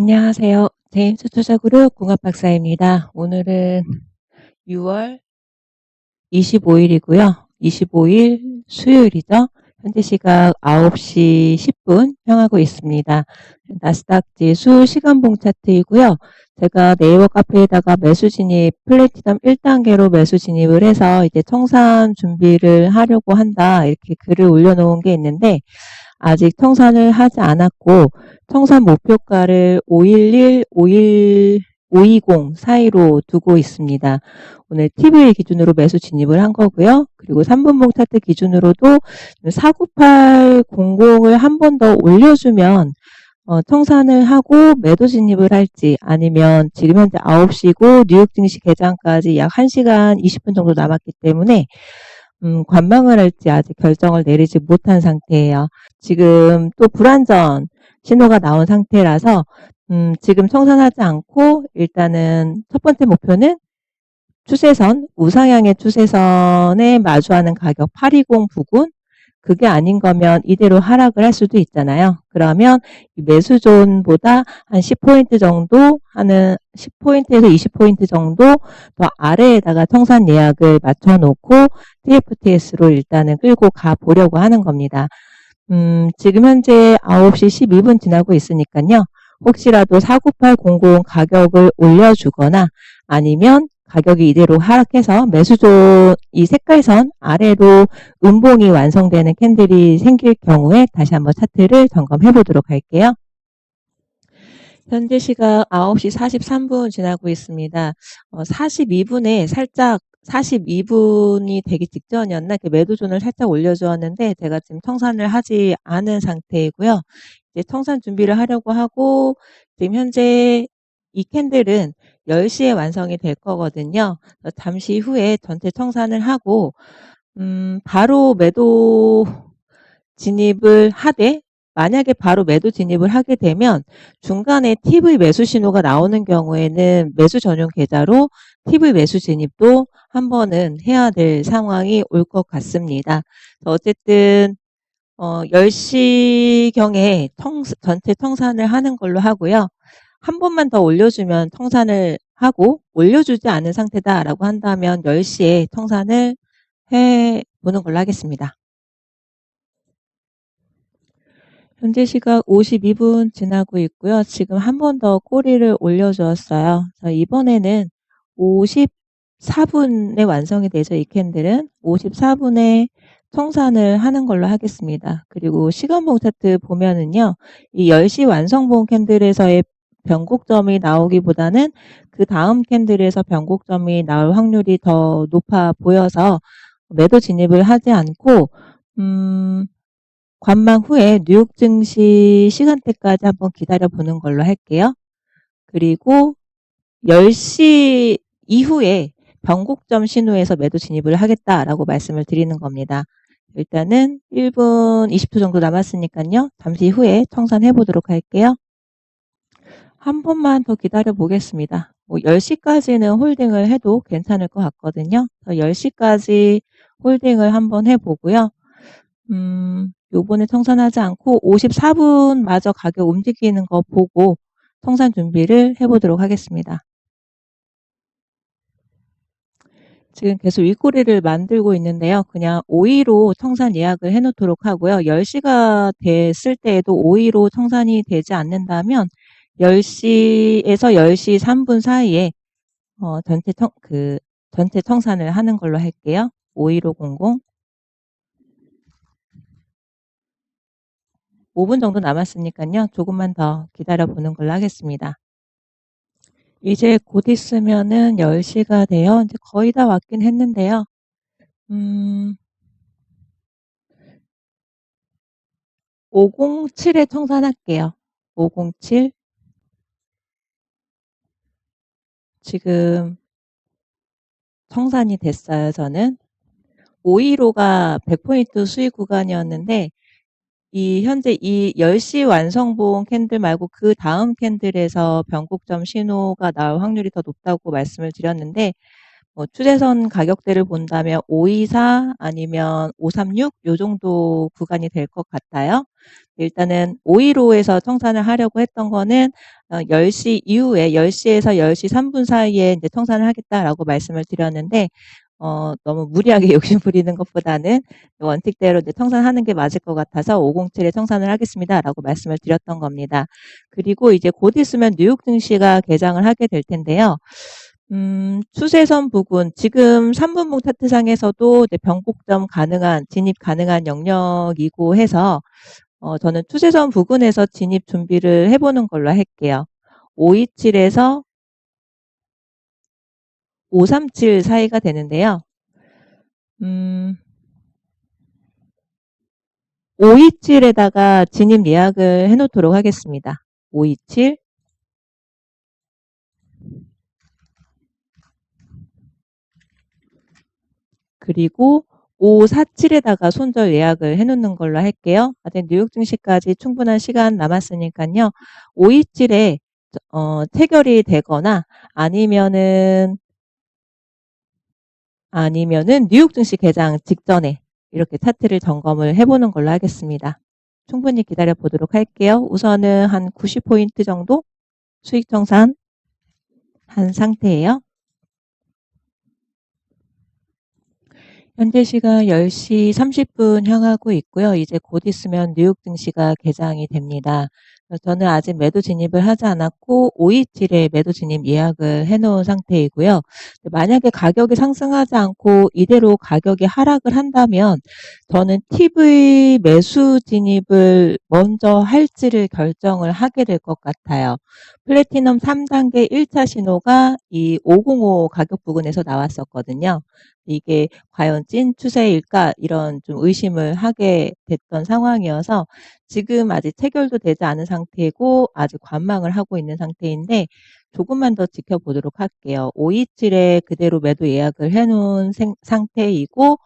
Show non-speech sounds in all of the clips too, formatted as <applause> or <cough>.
안녕하세요. 제임스 투자그룹 공합박사입니다. 오늘은 6월 25일이고요. 25일 수요일이죠. 현재 시각 9시 10분 향하고 있습니다. 나스닥 지수 시간봉 차트이고요. 제가 네이버 카페에다가 매수 진입 플래티넘 1단계로 매수 진입을 해서 이제 청산 준비를 하려고 한다 이렇게 글을 올려놓은 게 있는데 아직 청산을 하지 않았고 청산 목표가를 511, 51, 520 사이로 두고 있습니다. 오늘 TV 기준으로 매수 진입을 한 거고요. 그리고 3분봉 차트 기준으로도 49800을 한 번 더 올려주면 어, 청산을 하고 매도 진입을 할지 아니면 지금 현재 9시고 뉴욕 증시 개장까지 약 1시간 20분 정도 남았기 때문에 음, 관망을 할지 아직 결정을 내리지 못한 상태예요. 지금 또 불안전 신호가 나온 상태라서 음, 지금 청산하지 않고 일단은 첫 번째 목표는 추세선, 우상향의 추세선에 마주하는 가격 820 부근 그게 아닌 거면 이대로 하락을 할 수도 있잖아요. 그러면 매수 존보다 한 10포인트 정도 하는 10포인트에서 20포인트 정도 더 아래에다가 청산 예약을 맞춰 놓고 TFTS로 일단은 끌고 가 보려고 하는 겁니다. 음, 지금 현재 9시 12분 지나고 있으니까요. 혹시라도 49800 가격을 올려주거나 아니면 가격이 이대로 하락해서 매수조 이 색깔선 아래로 음봉이 완성되는 캔들이 생길 경우에 다시 한번 차트를 점검해 보도록 할게요. 현재 시각 9시 43분 지나고 있습니다. 어, 42분에 살짝 42분이 되기 직전이었나 매도존을 살짝 올려주었는데 제가 지금 청산을 하지 않은 상태이고요. 이제 청산 준비를 하려고 하고 지금 현재 이 캔들은 10시에 완성이 될 거거든요. 잠시 후에 전체 청산을 하고 음, 바로 매도 진입을 하되 만약에 바로 매도 진입을 하게 되면 중간에 TV 매수 신호가 나오는 경우에는 매수 전용 계좌로 TV 매수 진입도 한 번은 해야 될 상황이 올 것 같습니다. 어쨌든 어, 10시경에 청, 전체 청산을 하는 걸로 하고요. 한 번만 더 올려주면 청산을 하고 올려주지 않은 상태다라고 한다면 10시에 청산을 해보는 걸로 하겠습니다. 현재 시각 52분 지나고 있고요. 지금 한 번 더 꼬리를 올려주었어요. 이번에는 54분에 완성이 되죠. 이 캔들은 54분에 청산을 하는 걸로 하겠습니다. 그리고 시간봉 차트 보면은요. 이 10시 완성봉 캔들에서의 변곡점이 나오기보다는 그 다음 캔들에서 변곡점이 나올 확률이 더 높아 보여서 매도 진입을 하지 않고 음, 관망 후에 뉴욕 증시 시간대까지 한번 기다려 보는 걸로 할게요. 그리고 10시 이후에 변곡점 신호에서 매도 진입을 하겠다라고 말씀을 드리는 겁니다. 일단은 1분 20초 정도 남았으니까요. 잠시 후에 청산해 보도록 할게요. 한 번만 더 기다려 보겠습니다. 뭐 10시까지는 홀딩을 해도 괜찮을 것 같거든요. 10시까지 홀딩을 한번 해보고요. 음, 요번에 청산하지 않고 54분 마저 가격 움직이는 거 보고 청산 준비를 해보도록 하겠습니다. 지금 계속 윗꼬리를 만들고 있는데요. 그냥 5위로 청산 예약을 해놓도록 하고요. 10시가 됐을 때에도 5위로 청산이 되지 않는다면 10시에서 10시 3분 사이에 어, 전체 청, 그 전체 청산을 하는 걸로 할게요. 51500 5분 정도 남았으니까요. 조금만 더 기다려 보는 걸로 하겠습니다. 이제 곧 있으면은 10시가 돼요. 이제 거의 다 왔긴 했는데요. 음, 507에 청산할게요. 507. 지금 청산이 됐어요, 저는. 515가 100포인트 수익 구간이었는데 이 현재 이 10시 완성봉 캔들 말고 그 다음 캔들에서 변곡점 신호가 나올 확률이 더 높다고 말씀을 드렸는데 뭐 추세선 가격대를 본다면 524 아니면 536 요 정도 구간이 될 것 같아요. 일단은 515에서 청산을 하려고 했던 거는 어, 10시 이후에 10시에서 10시 3분 사이에 이제 청산을 하겠다라고 말씀을 드렸는데 어, 너무 무리하게 <laughs> 욕심 부리는 것보다는 원칙대로 이제 청산하는 게 맞을 것 같아서 507에 청산을 하겠습니다라고 말씀을 드렸던 겁니다. 그리고 이제 곧 있으면 뉴욕 증시가 개장을 하게 될 텐데요. 음, 추세선 부근 지금 3분봉 차트상에서도 이제 변곡점 가능한 진입 가능한 영역이고 해서 어, 저는 추세선 부근에서 진입 준비를 해보는 걸로 할게요. 527에서 537 사이가 되는데요. 음, 527에다가 진입 예약을 해놓도록 하겠습니다. 527 그리고 547에다가 손절 예약을 해놓는 걸로 할게요. 아직 뉴욕 증시까지 충분한 시간 남았으니까요. 527에 어, 체결이 되거나 아니면은 아니면은 뉴욕 증시 개장 직전에 이렇게 차트를 점검을 해보는 걸로 하겠습니다. 충분히 기다려 보도록 할게요. 우선은 한 90포인트 정도 수익 정산 한 상태예요. 현재 시간 10시 30분 향하고 있고요. 이제 곧 있으면 뉴욕 증시가 개장이 됩니다. 저는 아직 매도 진입을 하지 않았고 527에 매도 진입 예약을 해놓은 상태이고요. 만약에 가격이 상승하지 않고 이대로 가격이 하락을 한다면 저는 TV 매수 진입을 먼저 할지를 결정을 하게 될 것 같아요. 플래티넘 3단계 1차 신호가 이 505 가격 부근에서 나왔었거든요. 이게 과연 찐 추세일까 이런 좀 의심을 하게 됐던 상황이어서 지금 아직 체결도 되지 않은 상태이고 아직 관망을 하고 있는 상태인데 조금만 더 지켜보도록 할게요. 527에 그대로 매도 예약을 해놓은 생- 상태이고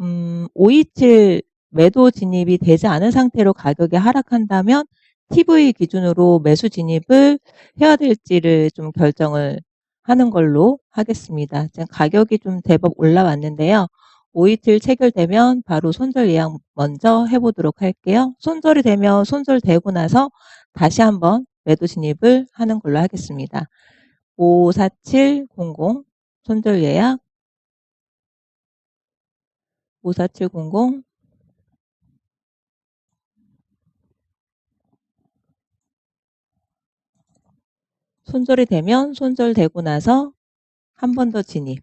음, 527 매도 진입이 되지 않은 상태로 가격이 하락한다면 TV 기준으로 매수 진입을 해야 될지를 좀 결정을 하는 걸로 하겠습니다. 지금 가격이 좀 대법 올라왔는데요. 527 체결되면 바로 손절 예약 먼저 해보도록 할게요. 손절이 되면 손절되고 나서 다시 한번 매도 진입을 하는 걸로 하겠습니다. 54700 손절 예약 54700 손절이 되면 손절되고 나서 한 번 더 진입.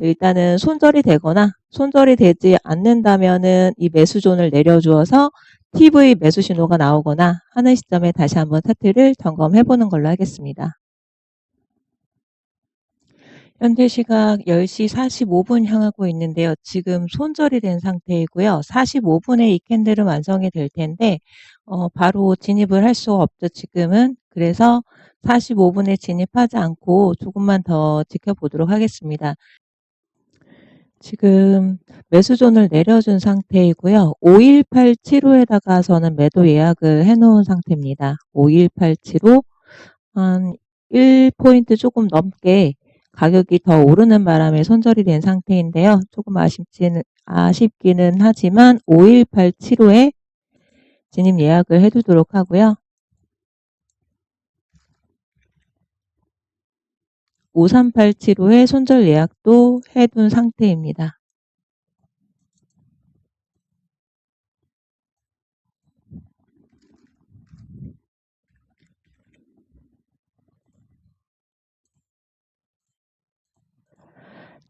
일단은 손절이 되거나 손절이 되지 않는다면은 이 매수존을 내려주어서 TV 매수 신호가 나오거나 하는 시점에 다시 한번 차트를 점검해 보는 걸로 하겠습니다. 현재 시각 10시 45분 향하고 있는데요. 지금 손절이 된 상태이고요. 45분에 이 캔들은 완성이 될 텐데 어, 바로 진입을 할 수 없죠. 지금은. 그래서 45분에 진입하지 않고 조금만 더 지켜보도록 하겠습니다. 지금 매수존을 내려준 상태이고요. 51875에다가서는 매도 예약을 해놓은 상태입니다. 51875한 1포인트 조금 넘게 가격이 더 오르는 바람에 손절이 된 상태인데요. 조금 아쉽지는, 아쉽기는 하지만 51875에 진입 예약을 해두도록 하고요. 53875에 손절 예약도 해둔 상태입니다.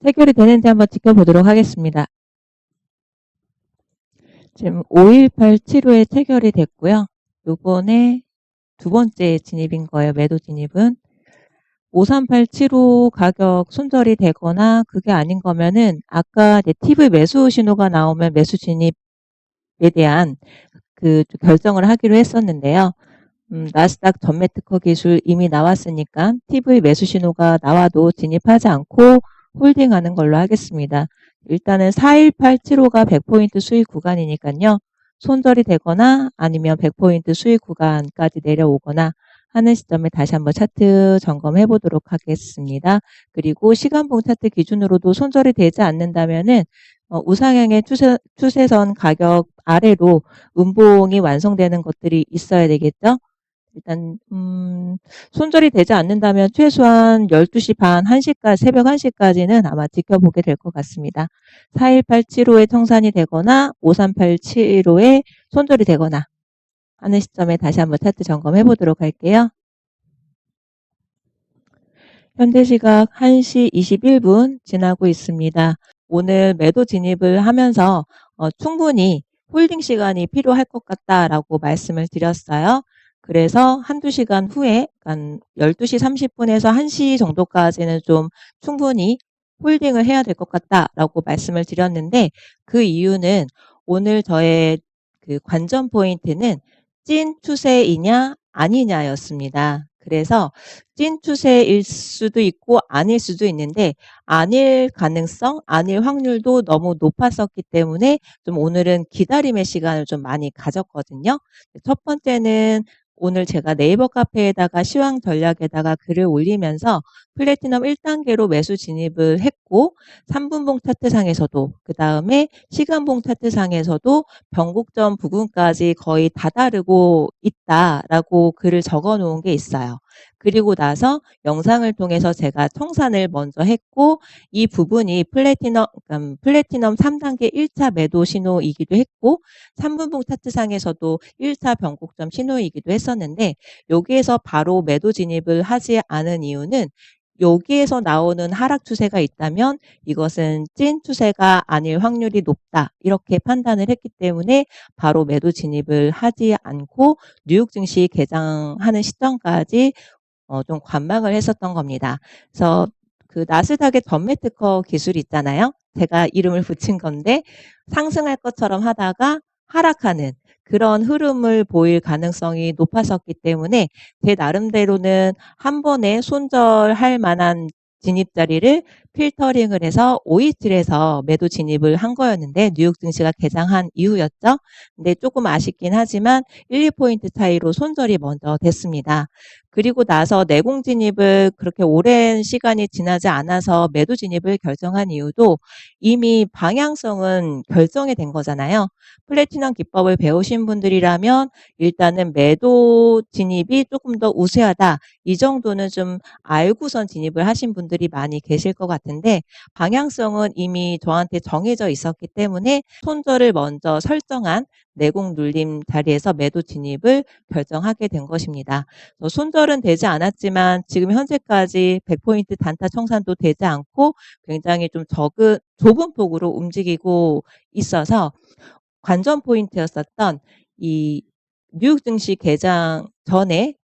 체결이 되는지 한번 지켜보도록 하겠습니다. 지금 51875에 체결이 됐고요. 요번에 두 번째 진입인 거예요. 매도 진입은. 53875 가격 손절이 되거나 그게 아닌 거면은 아까 TV 매수 신호가 나오면 매수 진입에 대한 그 결정을 하기로 했었는데요. 음, 나스닥 전매 특허 기술 이미 나왔으니까 TV 매수 신호가 나와도 진입하지 않고 홀딩하는 걸로 하겠습니다. 일단은 41875가 100포인트 수익 구간이니까요. 손절이 되거나 아니면 100포인트 수익 구간까지 내려오거나 하는 시점에 다시 한번 차트 점검해 보도록 하겠습니다. 그리고 시간봉 차트 기준으로도 손절이 되지 않는다면은 어, 우상향의 추세, 추세선 가격 아래로 음봉이 완성되는 것들이 있어야 되겠죠? 일단 음, 손절이 되지 않는다면 최소한 12시 반, 1시까지 새벽 1시까지는 아마 지켜보게 될 것 같습니다. 41875에 청산이 되거나 5387호에 손절이 되거나 하는 시점에 다시 한번 차트 점검해 보도록 할게요. 현재 시각 1시 21분 지나고 있습니다. 오늘 매도 진입을 하면서 어, 충분히 홀딩 시간이 필요할 것 같다라고 말씀을 드렸어요. 그래서 한두 시간 후에 한 12시 30분에서 1시 정도까지는 좀 충분히 홀딩을 해야 될 것 같다라고 말씀을 드렸는데 그 이유는 오늘 저의 그 관전 포인트는 찐 추세이냐 아니냐였습니다. 그래서 찐 추세일 수도 있고 아닐 수도 있는데 아닐 가능성, 아닐 확률도 너무 높았었기 때문에 좀 오늘은 기다림의 시간을 좀 많이 가졌거든요. 첫 번째는 오늘 제가 네이버 카페에다가 시황 전략에다가 글을 올리면서 플래티넘 1단계로 매수 진입을 했고 3분봉 차트상에서도 그 다음에 시간봉 차트상에서도 변곡점 부근까지 거의 다다르고 있다라고 글을 적어 놓은 게 있어요. 그리고 나서 영상을 통해서 제가 청산을 먼저 했고 이 부분이 플래티넘 음, 플래티넘 3단계 1차 매도 신호이기도 했고 3분봉 차트상에서도 1차 변곡점 신호이기도 했었는데 여기에서 바로 매도 진입을 하지 않은 이유는 여기에서 나오는 하락 추세가 있다면 이것은 찐 추세가 아닐 확률이 높다. 이렇게 판단을 했기 때문에 바로 매도 진입을 하지 않고 뉴욕 증시 개장하는 시점까지 어, 좀 관망을 했었던 겁니다. 그래서 그 나스닥의 특허 기술이 있잖아요. 제가 이름을 붙인 건데 상승할 것처럼 하다가 하락하는 그런 흐름을 보일 가능성이 높았었기 때문에 제 나름대로는 한 번에 손절할 만한 진입 자리를 필터링을 해서 527에서 매도 진입을 한 거였는데 뉴욕 증시가 개장한 이후였죠. 근데 조금 아쉽긴 하지만 1, 2포인트 차이로 손절이 먼저 됐습니다. 그리고 나서 내공 진입을 그렇게 오랜 시간이 지나지 않아서 매도 진입을 결정한 이유도 이미 방향성은 결정이 된 거잖아요. 플래티넘 기법을 배우신 분들이라면 일단은 매도 진입이 조금 더 우세하다. 이 정도는 좀 알고선 진입을 하신 분들이 많이 계실 것 같은데 방향성은 이미 저한테 정해져 있었기 때문에 손절을 먼저 설정한 내공 눌림 자리에서 매도 진입을 결정하게 된 것입니다. 손절은 되지 않았지만 지금 현재까지 100포인트 단타 청산도 되지 않고 굉장히 좀 적은 좁은 폭으로 움직이고 있어서 관전 포인트였었던 이 뉴욕 증시 개장 전에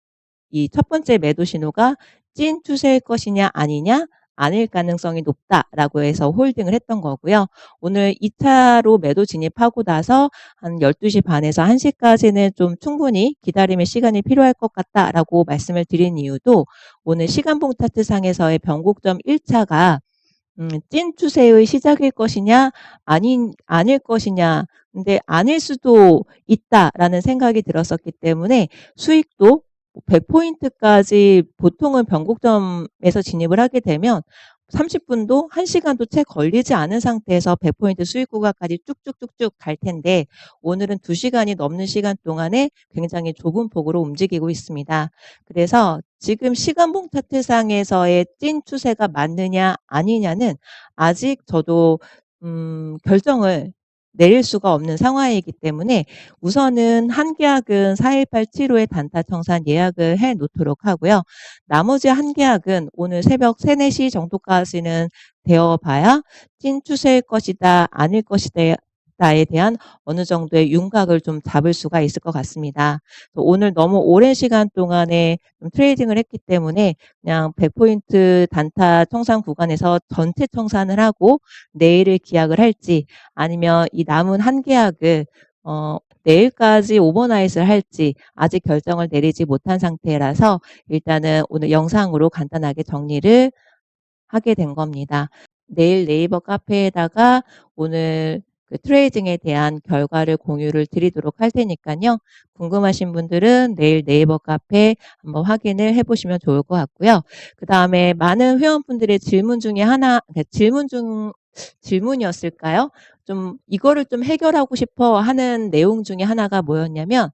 이 첫 번째 매도 신호가 찐 추세일 것이냐 아니냐 아닐 가능성이 높다라고 해서 홀딩을 했던 거고요. 오늘 2차로 매도 진입하고 나서 한 12시 반에서 1시까지는 좀 충분히 기다림의 시간이 필요할 것 같다라고 말씀을 드린 이유도 오늘 시간봉 차트상에서의 변곡점 1차가 음, 찐 추세의 시작일 것이냐 아닌 아닐 것이냐 근데 아닐 수도 있다라는 생각이 들었었기 때문에 수익도 100포인트까지 보통은 변곡점에서 진입을 하게 되면 30분도 1시간도 채 걸리지 않은 상태에서 100포인트 수익 구간까지 쭉쭉쭉쭉 갈 텐데 오늘은 2시간이 넘는 시간 동안에 굉장히 좁은 폭으로 움직이고 있습니다. 그래서 지금 시간봉 차트상에서의 찐 추세가 맞느냐 아니냐는 아직 저도 음, 결정을 내릴 수가 없는 상황이기 때문에 우선은 한 계약은 41875의 단타 청산 예약을 해 놓도록 하고요. 나머지 한 계약은 오늘 새벽 3, 4시 정도까지는 되어 봐야 찐 추세일 것이다, 아닐 것이다, 나에 대한 어느 정도의 윤곽을 좀 잡을 수가 있을 것 같습니다. 오늘 너무 오랜 시간 동안에 트레이딩을 했기 때문에 그냥 100포인트 단타 청산 구간에서 전체 청산을 하고 내일을 기약을 할지 아니면 이 남은 한 계약을 어, 내일까지 오버나잇을 할지 아직 결정을 내리지 못한 상태라서 일단은 오늘 영상으로 간단하게 정리를 하게 된 겁니다. 내일 네이버 카페에다가 오늘 그 트레이딩에 대한 결과를 공유를 드리도록 할 테니까요. 궁금하신 분들은 내일 네이버 카페 한번 확인을 해보시면 좋을 것 같고요. 그 다음에 많은 회원분들의 질문 중에 하나, 그러니까 질문 중, 질문이었을까요? 좀 이거를 좀 해결하고 싶어 하는 내용 중에 하나가 뭐였냐면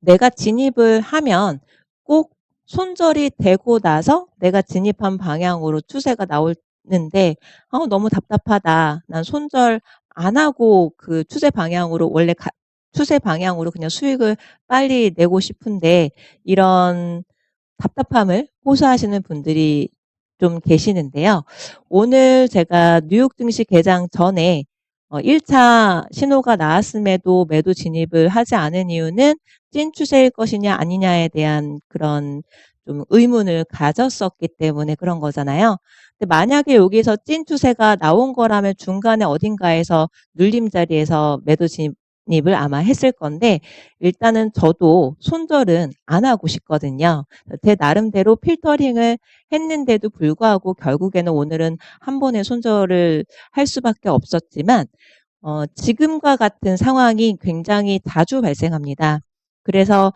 내가 진입을 하면 꼭 손절이 되고 나서 내가 진입한 방향으로 추세가 나오 는데 어, 너무 답답하다. 난 손절 안 하고 그 추세 방향으로 원래 가- 추세 방향으로 그냥 수익을 빨리 내고 싶은데 이런 답답함을 호소하시는 분들이 좀 계시는데요. 오늘 제가 뉴욕 증시 개장 전에 어, 1차 신호가 나왔음에도 매도 진입을 하지 않은 이유는 찐 추세일 것이냐 아니냐에 대한 그런 좀 의문을 가졌었기 때문에 그런 거잖아요. 근데 만약에 여기서 찐 추세가 나온 거라면 중간에 어딘가에서 눌림 자리에서 매도 진입을 아마 했을 건데 일단은 저도 손절은 안 하고 싶거든요. 제 나름대로 필터링을 했는데도 불구하고 결국에는 오늘은 한 번에 손절을 할 수밖에 없었지만 어, 지금과 같은 상황이 굉장히 자주 발생합니다. 그래서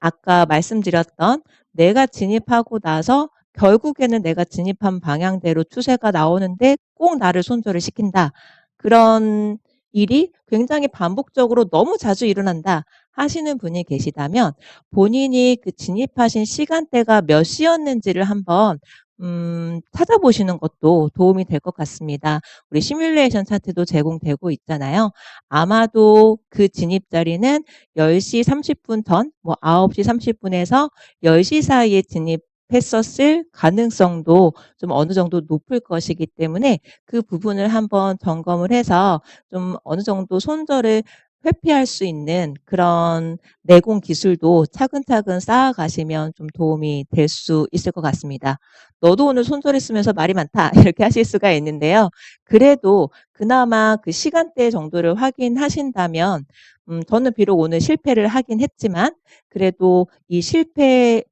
아까 말씀드렸던 내가 진입하고 나서 결국에는 내가 진입한 방향대로 추세가 나오는데 꼭 나를 손절을 시킨다. 그런 일이 굉장히 반복적으로 너무 자주 일어난다 하시는 분이 계시다면 본인이 그 진입하신 시간대가 몇 시였는지를 한번 음, 찾아보시는 것도 도움이 될 것 같습니다. 우리 시뮬레이션 차트도 제공되고 있잖아요. 아마도 그 진입 자리는 10시 30분 전, 뭐 9시 30분에서 10시 사이에 진입 했었을 가능성도 좀 어느 정도 높을 것이기 때문에 그 부분을 한번 점검을 해서 좀 어느 정도 손절을 회피할 수 있는 그런 내공 기술도 차근차근 쌓아가시면 좀 도움이 될 수 있을 것 같습니다. 너도 오늘 손절했으면서 말이 많다 <laughs> 이렇게 하실 수가 있는데요. 그래도 그나마 그 시간대 정도를 확인하신다면 음, 저는 비록 오늘 실패를 하긴 했지만 그래도 이 실패 의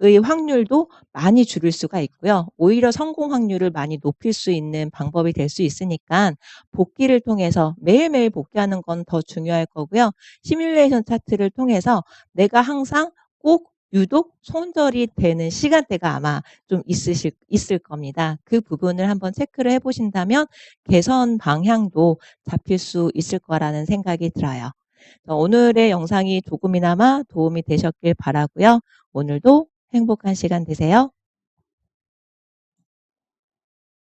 확률도 많이 줄일 수가 있고요. 오히려 성공 확률을 많이 높일 수 있는 방법이 될 수 있으니까 복귀를 통해서 매일매일 복귀하는 건 더 중요할 거고요. 시뮬레이션 차트를 통해서 내가 항상 꼭 유독 손절이 되는 시간대가 아마 좀 있으실, 있을 겁니다. 그 부분을 한번 체크를 해보신다면 개선 방향도 잡힐 수 있을 거라는 생각이 들어요. 오늘의 영상이 조금이나마 도움이 되셨길 바라고요. 오늘도 행복한 시간 되세요.